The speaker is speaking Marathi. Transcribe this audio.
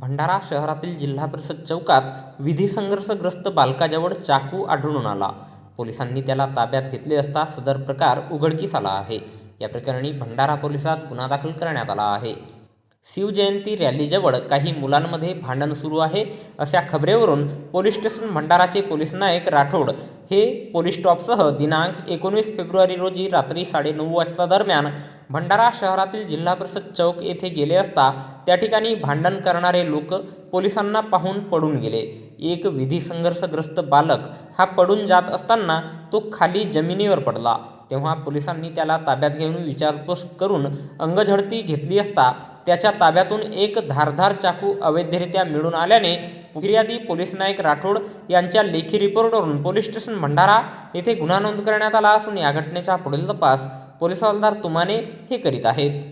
भंडारा शहरातील जिल्हा परिषद चौकात विधी संघर्षग्रस्त बालकाजवळ चाकू आढळून आला. पोलिसांनी त्याला ताब्यात घेतले असता सदर प्रकार उघडकीस आला आहे. या प्रकरणी भंडारा पोलिसात गुन्हा दाखल करण्यात आला आहे. शिवजयंती रॅलीजवळ काही मुलांमध्ये भांडण सुरू आहे अशा खबरेवरून पोलीस स्टेशन भंडाराचे पोलीस नायक राठोड हे पोलीस स्टॉपसह दिनांक एकोणीस फेब्रुवारी रोजी रात्री साडेनऊ वाजता दरम्यान भंडारा शहरातील जिल्हा परिषद चौक येथे गेले असता त्या ठिकाणी भांडण करणारे लोक पोलिसांना पाहून पडून गेले. एक विधी संघर्षग्रस्त बालक हा पडून जात असताना तो खाली जमिनीवर पडला. तेव्हा पोलिसांनी त्याला ताब्यात घेऊन विचारपूस करून अंगझडती घेतली असता त्याच्या ताब्यातून एक धारधार चाकू अवैधरित्या मिळून आल्याने फिर्यादी पोलीस नायक राठोड यांच्या लेखी रिपोर्टवरून पोलीस स्टेशन भंडारा येथे गुन्हा नोंद करण्यात आला असून या घटनेचा पुढील तपास पोलीस हवालदार तुमाने हे करीत आहेत.